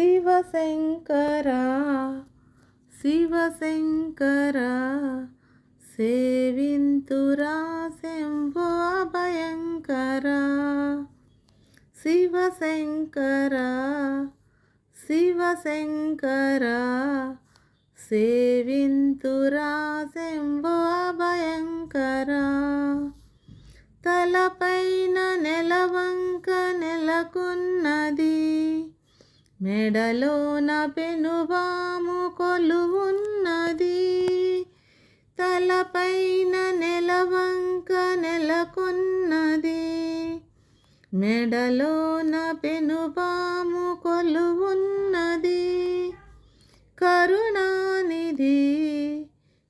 శివశంకర శివశంకర సేవింతురా శంభో అభయంకర. శివశంకర శివశంకర సేవింతురా శంభో అభయంకర. తలపైన నెలవంక నెలకున్నది మెడలోన పెనుబాము కొలువున్నది. తలపైన నెలవంక నెలకొన్నది. మెడలోన పెనుబాము కొలువున్నది. కరుణానిధి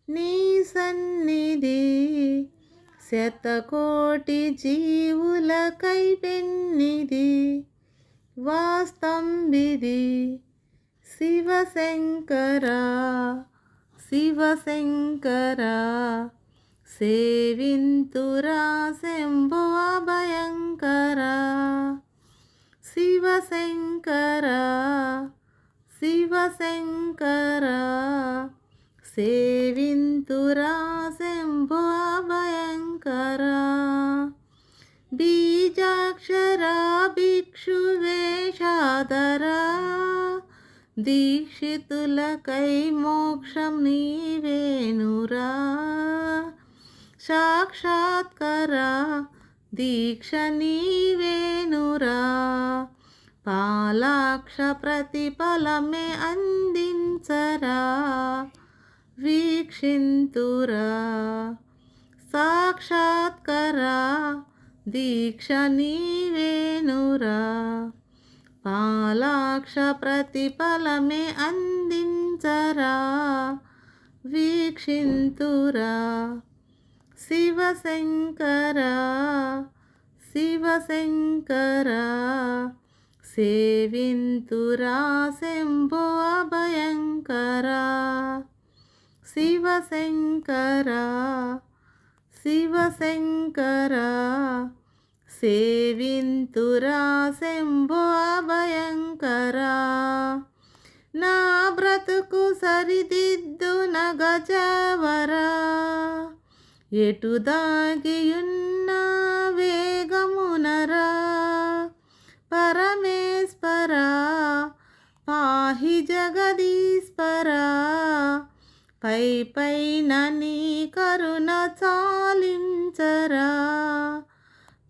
నీ సన్నిధి శతకోటి జీవులకై పెన్నిది వాస్తంబిది. శివశంకర శివశంకర సేవింతురా శంభో భయంకర శివశంకర శివశంకర సేవింతురా శంభో భయంకర బీజాక్షరా బీ వేషాదరా దీక్షితులకై మోక్షం నీవేనురా సాక్షాత్కర దీక్ష నీవేనురా పాలాక్ష ప్రతిఫలమే అందించరా వీక్షింతురా సాక్షాత్కర దీక్ష నీవేనురా. పాలాక్ష ప్రతిఫలమే అందించరా. వీక్షింతురా. శివశంకర. శివశంకర. సేవింతురా శంభో అభయంకర. శివశంకర. శివశంకర సేవింతురా శంభో అభయంకరా. నా బ్రతుకు సరిదిద్దు నగజవరా ఎటు దాగియున్న వేగమునరా. పరమేశ్వరా పాహి జగదీశ్వరా. పై పైన నీ కరుణ చాలించరా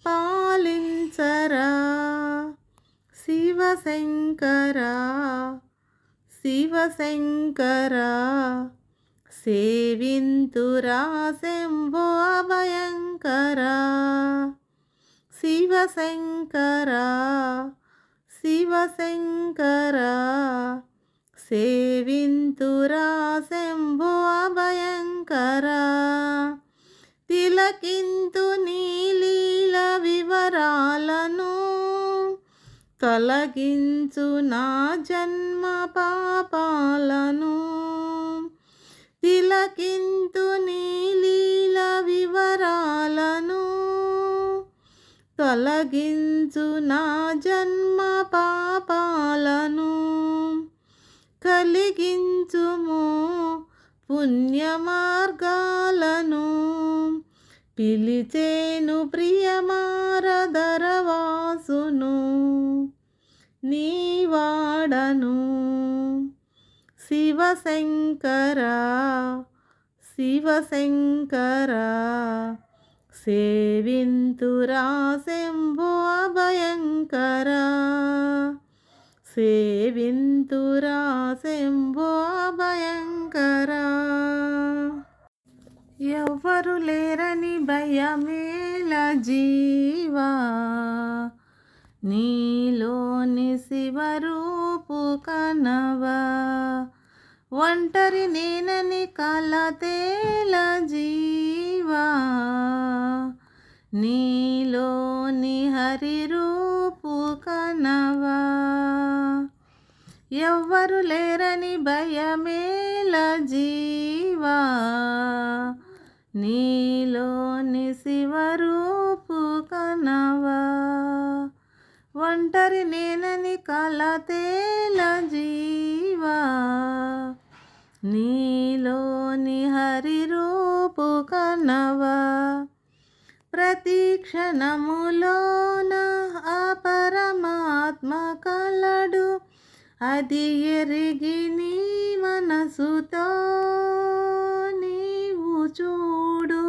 పాలించరా శివశంకరా శివశంకరా సేవింతురా శంభో అభయంకర శివశంకరా శివశంకరా సేవింతురా శంభో భయంకర తిలకింతు నీలీల వివరాలను తొలగించు నా జన్మ పాపాలను. తిలకింతు నీలీల వివరాలను తొలగించు నా జన్మ పుణ్యమార్గాలను పిలిచేను ప్రియమారదరవాసును నీవాడను శివశంకర శివశంకర సేవింతురా శంభు అభయంకరా. సేవింతురా శంభో భయంకర. ఎవ్వరు లేరని భయమేల జీవా. నీలోని శివరూపు కనవా. ఒంటరి నేనని కలతేల జీవా. నీలోని హరిరూపు కనవా? ఎవ్వరు లేరని భయమేల జీవా? నీలోని శివరూపు కనవా? ఒంటరి నేనని కలతేల జీవా? నీలోని హరి రూపు కనవా? ప్రతీక్షణములోన ఆ పరమాత్మ కలడు. అది ఎరిగి నీ మనసుతో నీవు చూడు.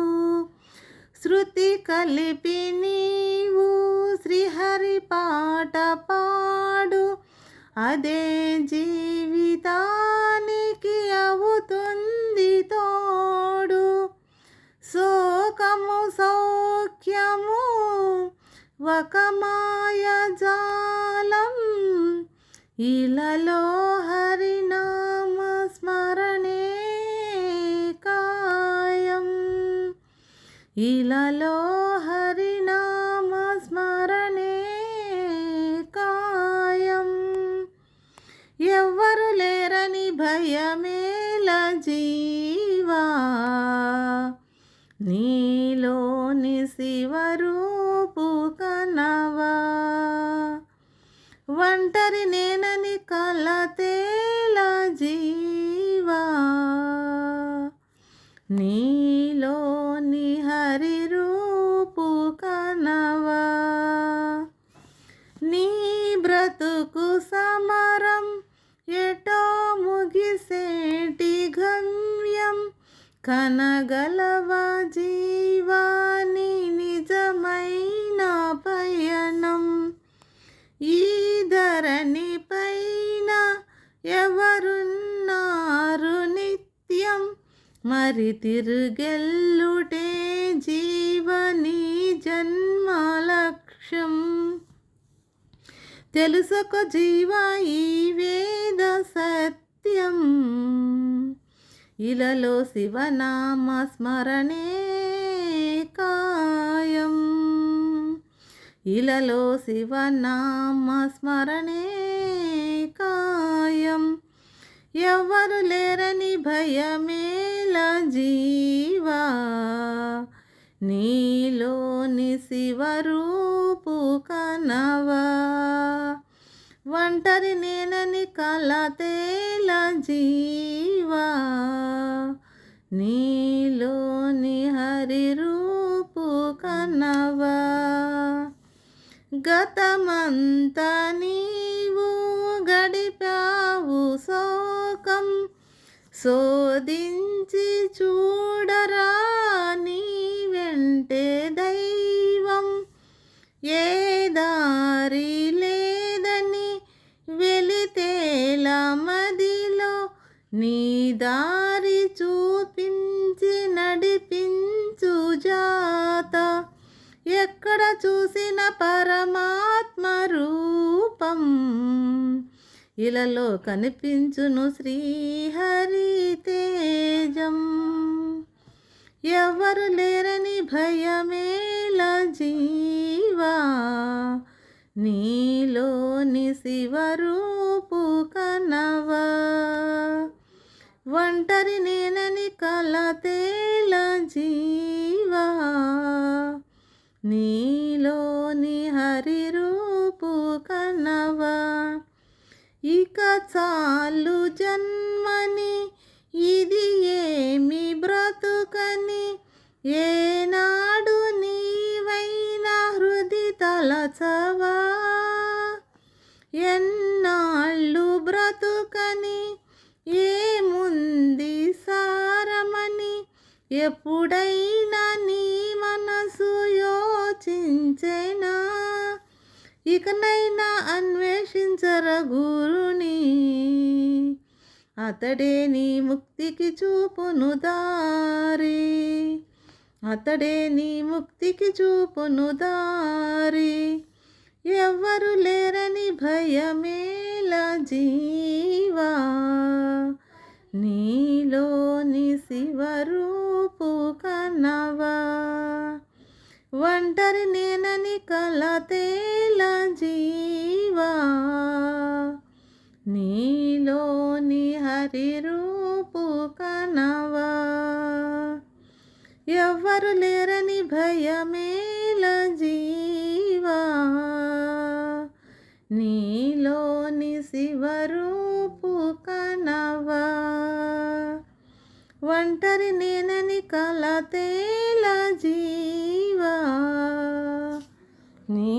శృతి కలిపి నీవు శ్రీహరి పాట పాడు. అదే జీవితానికి అవుతుంది తో వాక్యము ఒక మాయ జాలం. ఇలలో హరినామ స్మరణే కాయం. ఇలలో హరినామ స్మరణే కాయం. ఎవ్వరు లేరని భయమేల జీవా. నీ నీలోని శివరూపు కనవా. ఒంటరి నేనని కలతేల జీవా. నీలోని హరి రూపు కనవా. నీ బ్రతుకు సమరం ఎటో ముగిసేటి గమ్యం కనగలవా. మరి తిరుగెల్లుటే జీవని జన్మ లక్ష్యం తెలుసుకో ఈ వేద సత్యం. ఇలలో శివనామ స్మరణే కాయం. ఇలలో శివనామ స్మరణే కాయం. ఎవరు లేరని భయమే భయమేల జీవా నీలోని శివరూపు కనవా. ఒంటరి నేనని కలతేల జీవా నీలోని హరి రూపు కనవా. గతమంత నీవు గడిపావు శోకం శోధించ చూడరా నీ వెంటే దైవం. ఏ దారి లేదని వెళితేలా మదిలో నీ దారి చూపించి నడిపించు జాత. ఎక్కడ చూసిన పరమాత్మ రూపం? ఇలలో కనిపించును శ్రీహరి తేజం. ఎవరు లేరని భయమేల జీవా. నీలోని శివరూపు కనవా. ఒంటరి నేనని కలతేల జీవా. నీలోని హరి ఇక చాలు జన్మని ఇది ఏమి బ్రతుకని? ఏనాడు నీవైనా హృది తలచవా? ఎన్నాళ్ళు బ్రతుకని? ఏముంది సారమని? ఎప్పుడైనా నీ మనసు యోచించేనా? ఇకనైనా అన్వేషించర గురుని? అతడే నీ ముక్తికి చూపును దారి. అతడే నీ ముక్తికి చూపును దారి. ఎవ్వరు లేరని భయమేల జీవా? నీలోని శివరూపు కనవా? ఒంటరి నేనని కలతేల జీవా. నీలోని హరి రూపు కనవా. ఎవ్వరు లేరని భయమేల జీవా. నీలోని శివరూపు కనవా. ఒంటరి నేనని కలతేల జీవా హరి